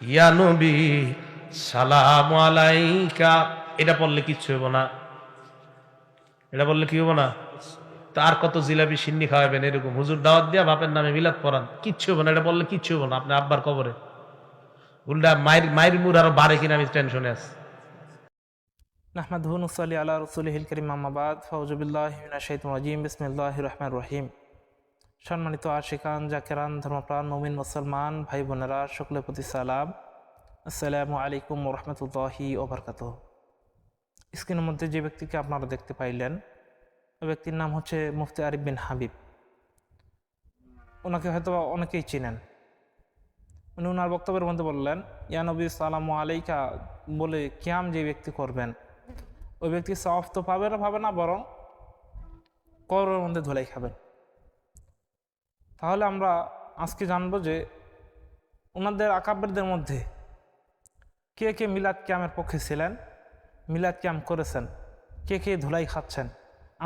ইয়া সালাম আলাইকা। এটা পড়লে কিচ্ছু হব না। এটা বললে কি হব না? তার কত জিলাপি সিন্নি খাওয়াবেন এরকম। হুজুর দাওয়াত দিয়া বাপের নামে মিলাদ পড়ান। কিচ্ছু হব না। এটা বললে কিচ্ছু হব না। আপনি আব্বার কবরে। উল্টা মায়ের মায়ের মুর আরও বাড়ে কিনা আমি টেনশনে আছি। নাহমাদহু নুসাল্লি আলা রসুলহিল করিম আম্মাবাদ ফাউজুবিল্লাহিমিনা শৈতুম রাজিম। বিসমিল্লাহ রহমান রহিম। সম্মানিত আশিকান, জাকেরান, ধর্মপ্রাণ নবীন মুসলমান ভাই বোনেরা সকলের প্রতি সালাম। আসসালামু আলাইকুম রহমতুল্লাহি ওবরকাত স্ক্রিনের মধ্যে যে ব্যক্তিকে আপনারা দেখতে পাইলেন, ওই ব্যক্তির নাম হচ্ছে মুফতি আরিফ বিন হাবিব। ওনাকে হয়তো অনেকেই চিনেন। উনি ওনার বক্তব্যের মধ্যে বললেন ইয়ানবী সালামু আলাইকা বলে কিয়াম যে ব্যক্তি করবেন, ওই ব্যক্তি সফ তো পাবে না পাবে না, বরং করের মধ্যে ধুলাই খাবেন। তাহলে আমরা আজকে জানব যে ওনাদের আকাব্যদের মধ্যে কে কে মিলাদ ক্যামের পক্ষে ছিলেন, মিলাদ ক্যাম করেছেন, কে কে ধুলাই খাচ্ছেন,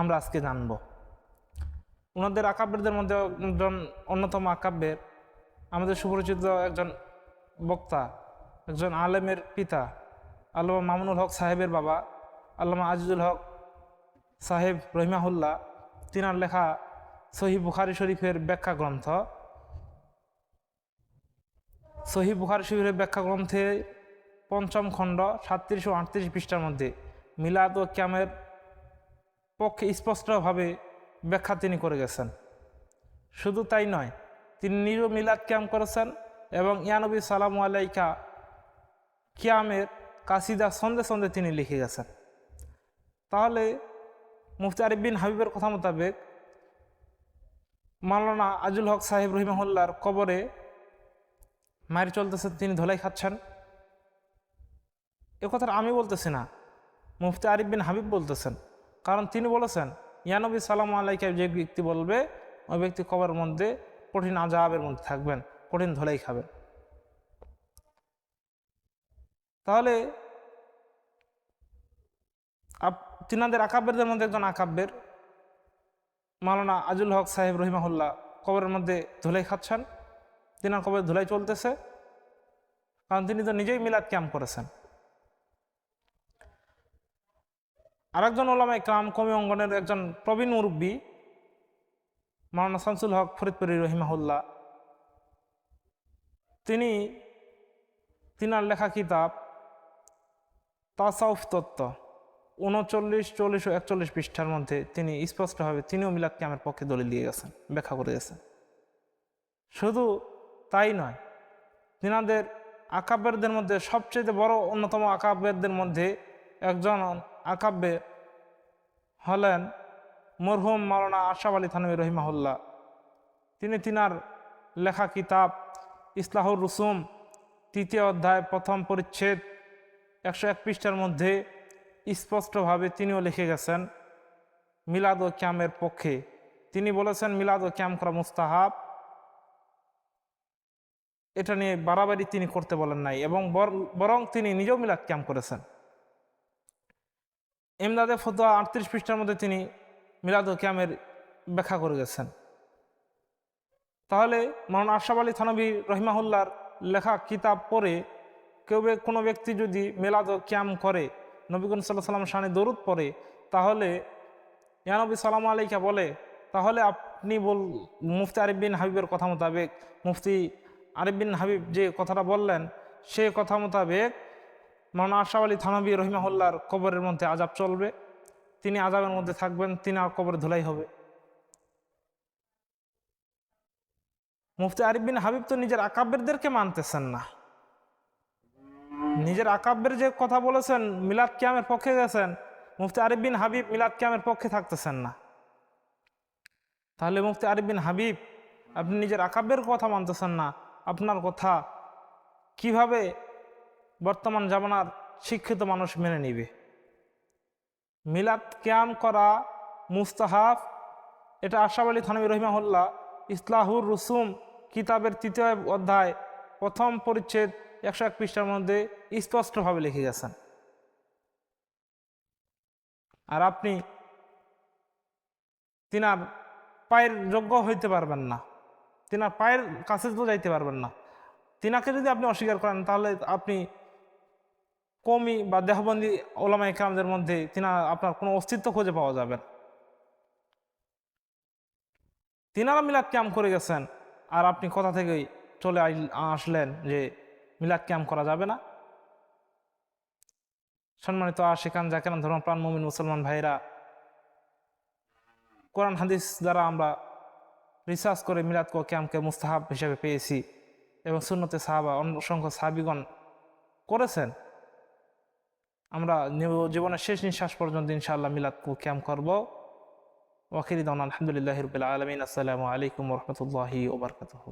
আমরা আজকে জানব। ওনাদের আকাব্যদের মধ্যে একজন অন্যতম আকাব্যের আমাদের সুপরিচিত একজন বক্তা, একজন আলেমের পিতা, আল্লামা মামুনুল হক সাহেবের বাবা, আল্লামা আজিজুল হক সাহেব রহিমাহুল্লাহ, তিনার লেখা সহি বুখারি শরীফের ব্যাখ্যা গ্রন্থ। সহি বুখারি শরীফের ব্যাখ্যা গ্রন্থে পঞ্চম খণ্ড সাতত্রিশ ও আটত্রিশ পৃষ্ঠার মধ্যে মিলাদ ও ক্যামের পক্ষে স্পষ্টভাবে ব্যাখ্যা তিনি করে গেছেন। শুধু তাই নয়, তিনি নিরো মিলাদ ক্যাম করেছেন এবং ইয়ানবী সালাম আলাইকা কিয়ামের কাসিদা সন্ধে সন্ধে তিনি লিখে গেছেন। তাহলে মুফতি আরিফ বিন হাবিবের কথা মোতাবেক মাওলানা আজুল হক সাহেব রহিমাহুল্লার কবরে মায়ের চলতেছে, তিনি ধোলাই খাচ্ছেন। এ কথাটা আমি বলতেছি না, মুফতি আরিফ বিন হাবিব বলতেছেন। কারণ তিনি বলেছেন ইয়ানবী সালাম আলাইকে যে ব্যক্তি বলবে, ওই ব্যক্তি কবরের মধ্যে কঠিন আজাবের মধ্যে থাকবেন, কঠিন ধোলাই খাবেন। তাহলে তিনাদের আকাব্যের মধ্যে একজন আকাব্যের মাওলানা আজুল হক সাহেব রহিমাহুল্লাহ কবরের মধ্যে ধুলাই খাচ্ছেন। তিনার কবরে ধুলাই চলতেছে। কারণ তিনি তো নিজেই মিলাদ ক্যাম্প করেছেন। আরেকজন ওলামা ইকরাম কমি অঙ্গনের একজন প্রবীণ মুরব্বী, মাওলানা শামসুল হক ফরিদপুরি রহিমাহুল্লাহ। তিনি তিনার লেখা কিতাব, তাসাউফ তত্ত্ব। উনচল্লিশ চল্লিশ ও একচল্লিশ পৃষ্ঠার মধ্যে তিনি স্পষ্টভাবে তিনিও মিলাদ ক্যামের পক্ষে দলিল দিয়ে গেছেন, ব্যাখ্যা করে গেছেন। শুধু তাই নয়, তিনাদের আকাব্যেরদের মধ্যে সবচেয়ে বড় অন্যতম আকাব্যেরদের মধ্যে একজন আকাব্যের হলেন মরহুম মাওলানা আশাফ আলী থানবী রহিমাহুল্লাহ। তিনি তিনার লেখা কিতাব ইসলাহুর রুসুম, তৃতীয় অধ্যায় প্রথম পরিচ্ছেদ, একশো এক পৃষ্ঠার মধ্যে স্পষ্টভাবে তিনিও লিখে গেছেন, মিলাদ ও ক্যামের পক্ষে। তিনি বলেছেন, মিলাদ ও ক্যাম করা মুস্তাহাব। এটা নিয়ে বাড়াবাড়ি তিনি করতে বলেন নাই এবং বর- তিনি নিজেও মিলাদ ক্যাম্প করেছেন। ইমদাদে ফতোয়া আটত্রিশ পৃষ্ঠার মধ্যে তিনি মিলাদ ও ক্যামের ব্যাখ্যা করে গেছেন। তাহলে মাওলানা আশরাফ আলী থানবী রহিমাহুল্লার লেখা কিতাব পড়ে কেউ কোনো ব্যক্তি যদি মেলাদ ও ক্যাম করে নবীগুন সাল্লাহ সাল্লাম শানে দরুদ পড়ে, তাহলে ইয়ানবী সালাম আলাইকা বলে, তাহলে আপনি বল, মুফতি আরিফ বিন হাবিবের কথা মোতাবেক, মুফতি আরিফ বিন হাবিব যে কথাটা বললেন, সে কথা মোতাবেক মাওলানা আশরাফ আলী থানবী রহিমাহুল্লার কবরের মধ্যে আজাব চলবে, তিনি আজাবের মধ্যে থাকবেন, তিনি আর কবরে ধুলাই হবে। মুফতি আরিফ বিন হাবিব তো নিজের আকাব্যেরদেরকে মানতেছেন না। নিজের আকাব্যের যে কথা বলেছেন, মিলাদ কিয়ামের পক্ষে গেছেন, মুফতি আরিফ বিন হাবিব মিলাদ কিয়ামের পক্ষে থাকতেছেন না। তাহলে মুফতি আরিফ বিন হাবিব, আপনি নিজের আকাব্যের কথা মানতেছেন না। আপনার কথা কীভাবে বর্তমান জামানার শিক্ষিত মানুষ মেনে নিবে? মিলাদ ক্যাম করা মুস্তাহাব, এটা আশাফ আলী থানবী রহিমাহুল্লাহ, ইসলাহুর রুসুম, কিতাবের তৃতীয় অধ্যায়, প্রথম পরিচ্ছেদ একশো এক পৃষ্ঠার মধ্যে স্পষ্টভাবে লিখে গেছেন। আর আপনি তিনার পায়ের যোগ্য হইতে পারবেন না। তিনার পায়ের কাছে তো যাইতে পারবেন না। তিনাকে যদি আপনি অস্বীকার করেন, তাহলে আপনি কমি বা দেহবন্দি ওলামা ইকরামদের মধ্যে তিনা আপনার কোনো অস্তিত্ব খুঁজে পাওয়া যাবে তিনারা মিলাদ ক্যাম্প করে গেছেন, আর আপনি কথা থেকেই চলে আসলেন যে মিলাদ ক্যাম্প করা যাবে না। সম্মানিত আশিকান জাকেরান ধর্ম প্রাণ মমিন মুসলমান ভাইরা কোরআন, হাদিস দ্বারা আমরা রিসার্চ করে মিলাদ কো ক্যাম্পকে মুস্তাহাব হিসেবে পেয়েছি এবং সুন্নতে সাহাবা, অসংখ্য সাহাবিগণ করেছেন। আমরা জীবনের শেষ নিঃশ্বাস পর্যন্ত ইনশাআল্লাহ মিলাদ কো ক্যাম্প করব। ওয়াকিরি দান আলহামদুলিল্লাহ রবিল আলমিন। আসসালামু আলাইকুম রহমতুল্লাহি ওবরকাতহ